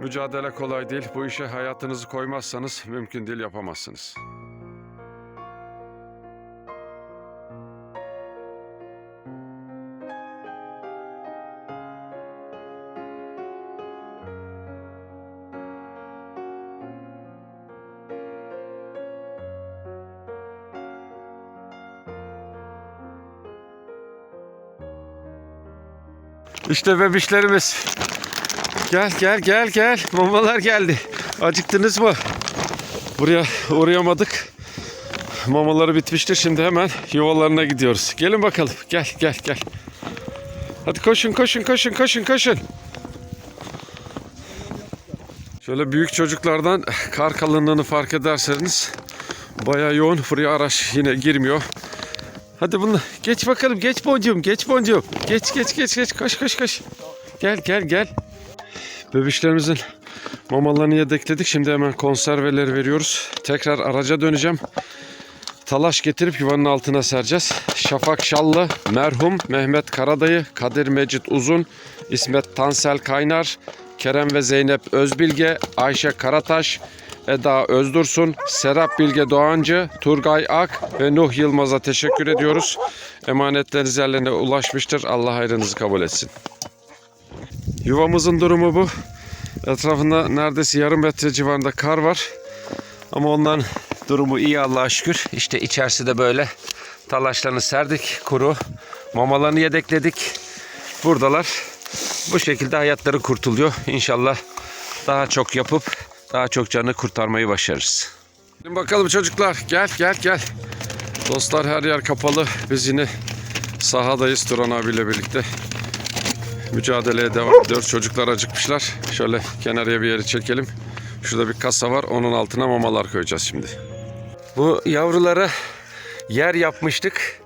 Mücadele kolay değil. Bu işe hayatınızı koymazsanız mümkün değil yapamazsınız. İşte bebişlerimiz. Gel gel gel gel. Mamalar geldi. Acıktınız mı? Buraya uğrayamadık. Mamaları bitmiştir. Şimdi hemen yuvalarına gidiyoruz. Gelin bakalım. Gel gel gel. Hadi koşun koşun koşun koşun koşun. Şöyle büyük çocuklardan kar kalınlığını fark ederseniz bayağı yoğun. Buraya araç yine girmiyor. Hadi bunu geç bakalım geç boncuğum geç boncuğum. Geç geç geç geç koş koş koş. Gel gel gel. Bebişlerimizin mamalarını yedekledik. Şimdi hemen konserveleri veriyoruz. Tekrar araca döneceğim. Talaş getirip yuvanın altına sereceğiz. Şafak Şallı, merhum Mehmet Karadayı, Kadir Mecit Uzun, İsmet Tansel Kaynar, Kerem ve Zeynep Özbilge, Ayşe Karataş, Eda Özdursun, Serap Bilge Doğancı, Turgay Ak ve Nuh Yılmaz'a teşekkür ediyoruz. Emanetleriniz yerlerine ulaşmıştır. Allah hayrınızı kabul etsin. Yuvamızın durumu bu. Etrafında neredeyse yarım metre civarında kar var. Ama ondan durumu iyi Allah'a şükür. İşte içerisi de böyle. Talaşlarını serdik kuru. Mamalarını yedekledik. Buradalar. Bu şekilde hayatları kurtuluyor. İnşallah daha çok yapıp daha çok canı kurtarmayı başarırız. Gelin bakalım çocuklar. Gel gel gel. Dostlar her yer kapalı. Biz yine sahadayız Turan abiyle birlikte mücadeleye devam ediyoruz. Çocuklar acıkmışlar. Şöyle kenarıya bir yeri çekelim. Şurada bir kasa var. Onun altına mamalar koyacağız şimdi. Bu yavrulara yer yapmıştık.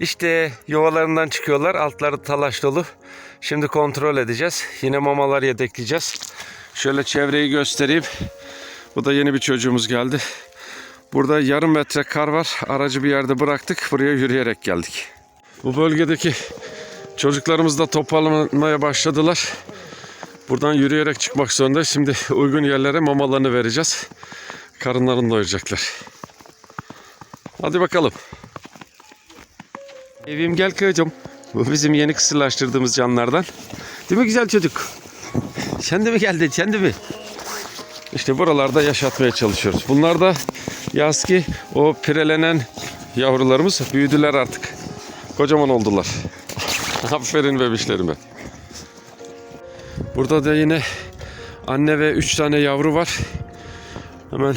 İşte yuvalarından çıkıyorlar. Altları talaş dolu. Şimdi kontrol edeceğiz. Yine mamalar yedekleyeceğiz. Şöyle çevreyi göstereyim. Bu da yeni bir çocuğumuz geldi. Burada yarım metre kar var. Aracı bir yerde bıraktık. Buraya yürüyerek geldik. Bu bölgedeki Çocuklarımız da toparlanmaya başladılar. Buradan yürüyerek çıkmak zorundayız. Şimdi uygun yerlere mamalarını vereceğiz. Karınlarını doyuracaklar. Hadi bakalım. Evim gel kıyacım. Bu bizim yeni kısırlaştırdığımız canlardan. Değil mi güzel çocuk? Sen de mi geldin? Sen de mi? İşte buralarda yaşatmaya çalışıyoruz. Bunlar da yazki o pirelenen yavrularımız büyüdüler artık. Kocaman oldular. Aferin bebişlerime. Burada da yine anne ve üç tane yavru var. Hemen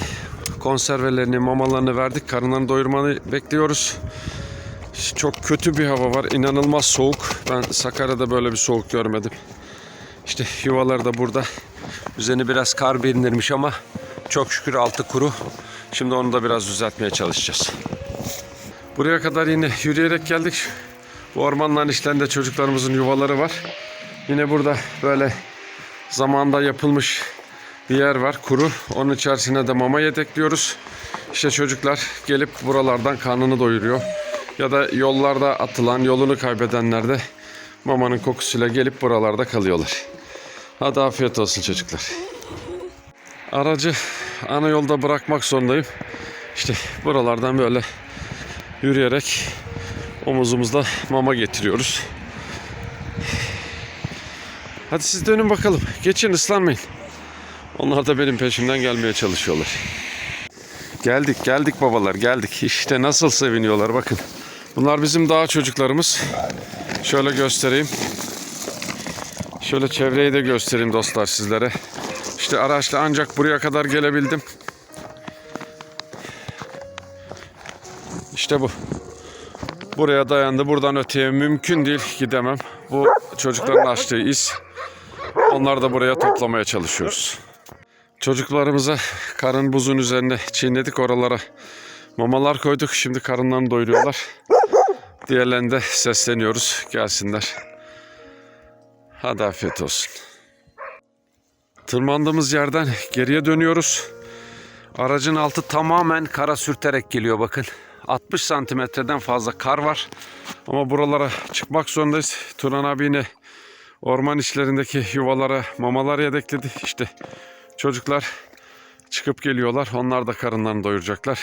konservelerini, mamalarını verdik. Karınlarını doyurmanı bekliyoruz. Çok kötü bir hava var. İnanılmaz soğuk. Ben Sakarya'da böyle bir soğuk görmedim. İşte yuvaları da burada. Üzerine biraz kar bindirmiş ama çok şükür altı kuru. Şimdi onu da biraz düzeltmeye çalışacağız. Buraya kadar yine yürüyerek geldik. Bu ormanların içlerinde çocuklarımızın yuvaları var. Yine burada böyle zamanda yapılmış bir yer var kuru. Onun içerisine de mama yedekliyoruz. İşte çocuklar gelip buralardan karnını doyuruyor. Ya da yollarda atılan, yolunu kaybedenler de mamanın kokusuyla gelip buralarda kalıyorlar. Hadi afiyet olsun çocuklar. Aracı ana yolda bırakmak zorundayım. İşte buralardan böyle yürüyerek omuzumuzda mama getiriyoruz. Hadi siz dönün bakalım. Geçin ıslanmayın. Onlar da benim peşimden gelmeye çalışıyorlar. Geldik geldik babalar geldik. İşte nasıl seviniyorlar bakın. Bunlar bizim dağ çocuklarımız. Şöyle göstereyim. Şöyle çevreyi de göstereyim dostlar sizlere. İşte araçla ancak buraya kadar gelebildim. İşte bu. Buraya dayandı. Buradan öteye mümkün değil gidemem. Bu çocukların açtığı iz. Onları da buraya toplamaya çalışıyoruz. Çocuklarımıza karın buzun üzerine çiğnedik oralara. Mamalar koyduk. Şimdi karınlarını doyuruyorlar. Diğerlerine de sesleniyoruz. Gelsinler. Hadi afiyet olsun. Tırmandığımız yerden geriye dönüyoruz. Aracın altı tamamen kara sürterek geliyor bakın. 60 santimetreden fazla kar var. Ama buralara çıkmak zorundayız. Turan abi yine Orman içlerindeki yuvalara mamalar yedekledi. İşte çocuklar çıkıp geliyorlar. Onlar da karınlarını doyuracaklar.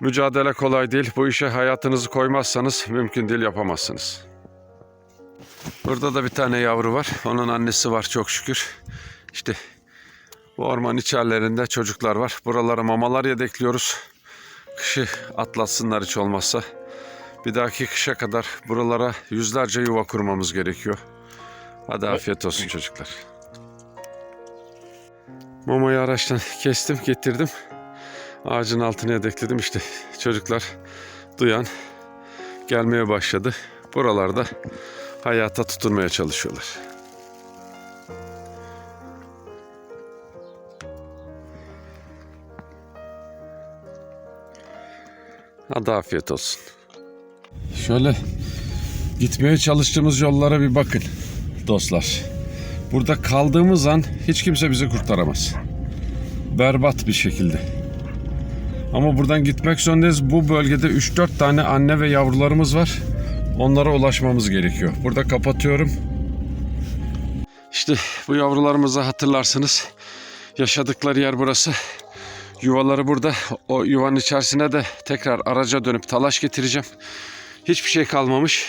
Mücadele kolay değil. Bu işe hayatınızı koymazsanız mümkün değil yapamazsınız. Burada da bir tane yavru var. Onun annesi var çok şükür. İşte bu orman içerlerinde çocuklar var. Buralara mamalar yedekliyoruz. Kışı atlatsınlar hiç olmazsa. Bir dahaki kışa kadar buralara yüzlerce yuva kurmamız gerekiyor. Hadi afiyet olsun çocuklar. Mamayı araçtan kestim, getirdim. Ağacın altına yedekledim işte. Çocuklar duyan gelmeye başladı. Buralarda hayata tutunmaya çalışıyorlar. Hadi afiyet olsun. Şöyle gitmeye çalıştığımız yollara bir bakın dostlar. Burada kaldığımız an hiç kimse bizi kurtaramaz. Berbat bir şekilde. Ama buradan gitmek zorundayız. Bu bölgede 3-4 tane anne ve yavrularımız var. Onlara ulaşmamız gerekiyor. Burada kapatıyorum. İşte bu yavrularımızı hatırlarsınız. Yaşadıkları yer burası. Yuvaları burada. O yuvanın içerisine de tekrar araca dönüp talaş getireceğim. Hiçbir şey kalmamış.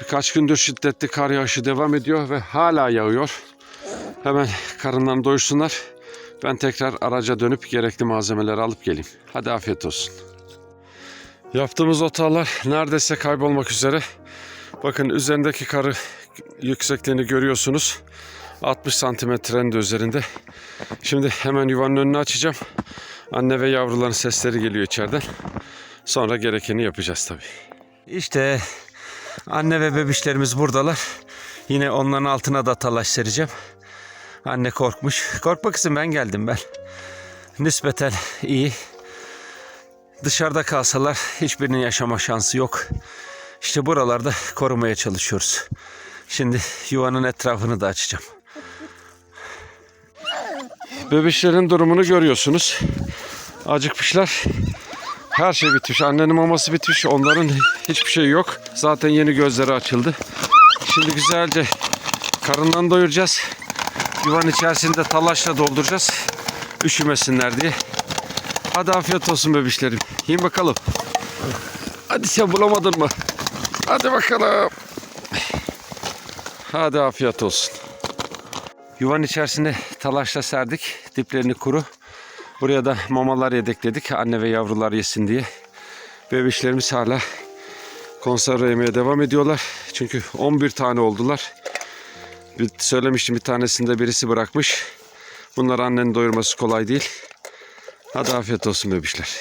Birkaç gündür şiddetli kar yağışı devam ediyor ve hala yağıyor. Hemen karınlarını doyursunlar. Ben tekrar araca dönüp gerekli malzemeleri alıp geleyim. Hadi afiyet olsun. Yaptığımız otalar neredeyse kaybolmak üzere. Bakın üzerindeki karı yüksekliğini görüyorsunuz. 60 santimetrenin de üzerinde. Şimdi hemen yuvanın önünü açacağım. Anne ve yavruların sesleri geliyor içeriden. Sonra gerekeni yapacağız tabii. İşte anne ve bebişlerimiz buradalar. Yine onların altına da talaş sereceğim. Anne korkmuş. Korkma kızım ben geldim ben. Nispeten iyi. Dışarıda kalsalar hiçbirinin yaşama şansı yok. İşte buralarda korumaya çalışıyoruz. Şimdi yuvanın etrafını da açacağım. Bebişlerin durumunu görüyorsunuz. Acıkmışlar. Her şey bitmiş. Annenin maması bitmiş. Onların hiçbir şey yok. Zaten yeni gözleri açıldı. Şimdi güzelce karınlarını doyuracağız. Yuvanın içerisinde talaşla dolduracağız. Üşümesinler diye. Hadi afiyet olsun bebişlerim. Yiyin bakalım. Hadi sen bulamadın mı? Hadi bakalım. Hadi afiyet olsun. Yuvanın içerisine talaşla serdik. Diplerini kuru. Buraya da mamalar yedekledik. Anne ve yavrular yesin diye. Bebişlerimiz hala konserve yemeye devam ediyorlar. Çünkü 11 tane oldular. Bir, söylemiştim bir tanesinde birisi bırakmış. Bunlar annenin doyurması kolay değil. Hadi afiyet olsun bebişler.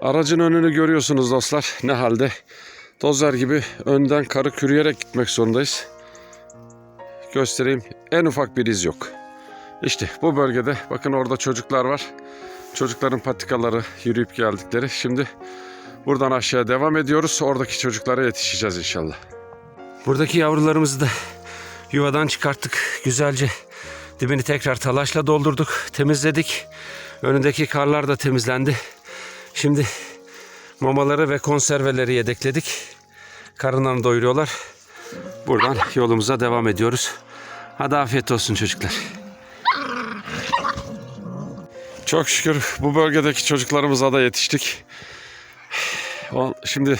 Aracın önünü görüyorsunuz dostlar. Ne halde? Dozer gibi önden karı kürüyerek gitmek zorundayız. Göstereyim. En ufak bir iz yok. İşte bu bölgede bakın orada çocuklar var. Çocukların patikaları yürüyüp geldikleri. Şimdi buradan aşağıya devam ediyoruz. Oradaki çocuklara yetişeceğiz inşallah. Buradaki yavrularımızı da yuvadan çıkarttık. Güzelce dibini tekrar talaşla doldurduk. Temizledik. Önündeki karlar da temizlendi. Şimdi mamaları ve konserveleri yedekledik. Karınlarını doyuruyorlar. Buradan yolumuza devam ediyoruz. Hadi afiyet olsun çocuklar. Çok şükür bu bölgedeki çocuklarımıza da yetiştik. Şimdi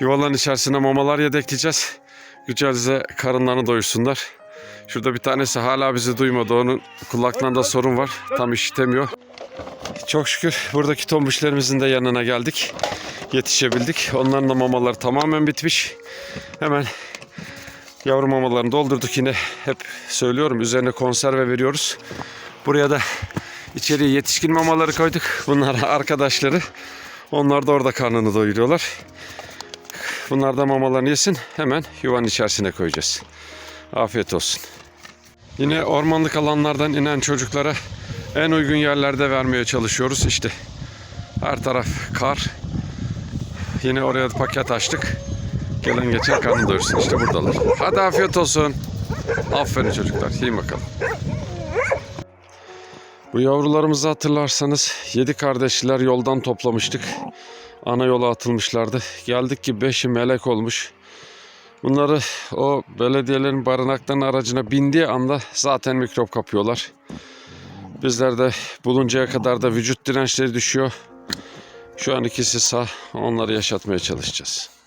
yuvaların içerisine mamalar yedekleyeceğiz. Güzelce karınlarını doyursunlar. Şurada bir tanesi hala bizi duymadı. Onun kulaklarında sorun var. Tam işitemiyor. Çok şükür buradaki tombişlerimizin de yanına geldik. Yetişebildik. Onların da mamaları tamamen bitmiş. Hemen yavru mamalarını doldurduk yine. Hep söylüyorum üzerine konserve veriyoruz. Buraya da içeriye yetişkin mamaları koyduk. Bunlar arkadaşları. Onlar da orada karnını doyuruyorlar. Bunlar da mamalarını yesin. Hemen yuvanın içerisine koyacağız. Afiyet olsun. Yine ormanlık alanlardan inen çocuklara en uygun yerlerde vermeye çalışıyoruz. İşte her taraf kar. Yine oraya paket açtık. Gelen geçen karnını doyursun. İşte buradalar. Hadi afiyet olsun. Aferin çocuklar. Yiyin bakalım. Bu yavrularımızı hatırlarsanız yedi kardeşler yoldan toplamıştık. Ana yola atılmışlardı. Geldik ki beşi melek olmuş. Bunları o belediyelerin barınaklarının aracına bindiği anda zaten mikrop kapıyorlar. Bizler de buluncaya kadar da vücut dirençleri düşüyor. Şu an ikisi sağ. Onları yaşatmaya çalışacağız.